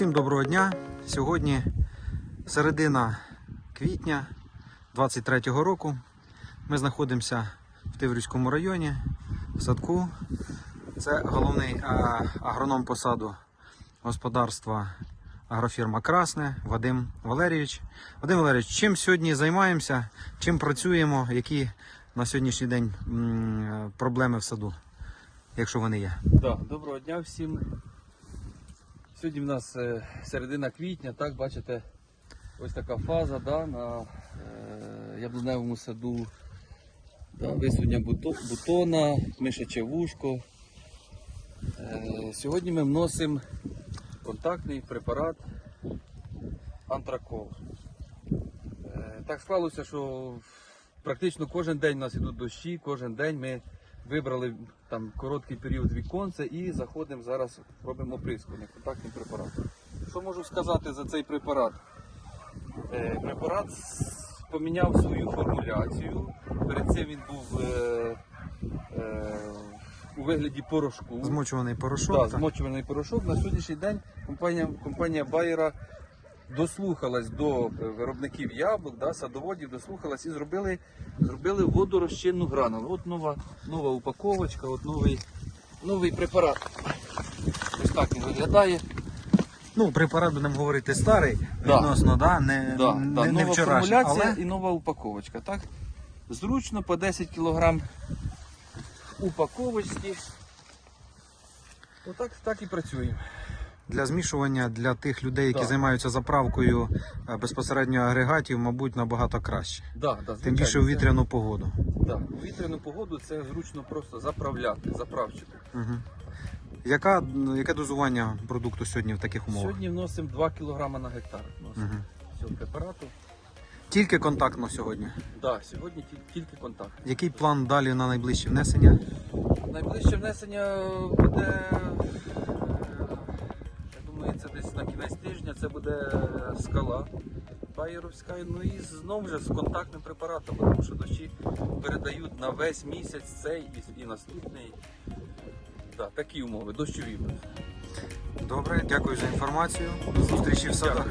Усім доброго дня. Сьогодні середина квітня 23-го року. Ми знаходимося в Тиврівському районі, в садку. Це головний агроном посаду господарства агрофірма Красне Вадим Валерійович. Вадим Валерійович, чим сьогодні займаємося, чим працюємо, які на сьогоднішній день проблеми в саду, якщо вони є? Да, доброго дня всім. Сьогодні в нас е, середина квітня, так, бачите, ось така фаза да, на е, яблуневому саду. Да, висунення бутона, мишаче вушко. Е, сьогодні ми вносимо контактний препарат антракол. Е, так склалося, що практично кожен день у нас ідуть дощі, кожен день ми вибрали там короткий період віконця і заходимо зараз, робимо оприскування контактним препаратом. Що можу сказати за цей препарат? Е, препарат поміняв свою формуляцію. Перед цим він був е, е, у вигляді порошку. Змочуваний порошок. Так, так? змочувальний порошок. На сьогоднішній день компанія, компанія Байера дослухалась до е, виробників яблук, да, садоводів, дослухалась і зробили, зробили водорозчинну гранулу. От нова, нова упаковочка, от новий, новий препарат. Ось так він виглядає. Ну, препарат будемо говорити старий, Да. відносно, да, не, Да, не, да, не нова вчорашній. Але і нова упаковочка. Так? Зручно по 10 кг упаковочки. Отак так і працюємо. Для змішування для тих людей, які Да. займаються заправкою е, безпосередньо агрегатів, мабуть, набагато краще. Да, да, Тим більше у це- вітряну погоду. Да, у вітряну погоду це зручно просто заправляти, заправчити. Угу. Яка, яке дозування продукту сьогодні в таких умовах? Сьогодні вносимо 2 кг на гектар вносимо Мгм. цього препарату. Тільки контактно сьогодні. Да, сьогодні тільки контакт. Який план далі на найближче внесення? Найближче внесення буде, десь на кінець тижня, це буде скала Байеровська. Ну і знову ж з контактним препаратом, тому що дощі передають на весь місяць цей і, наступний. Да, такі умови, дощові. Добре, дякую за інформацію. До зустрічі в садах.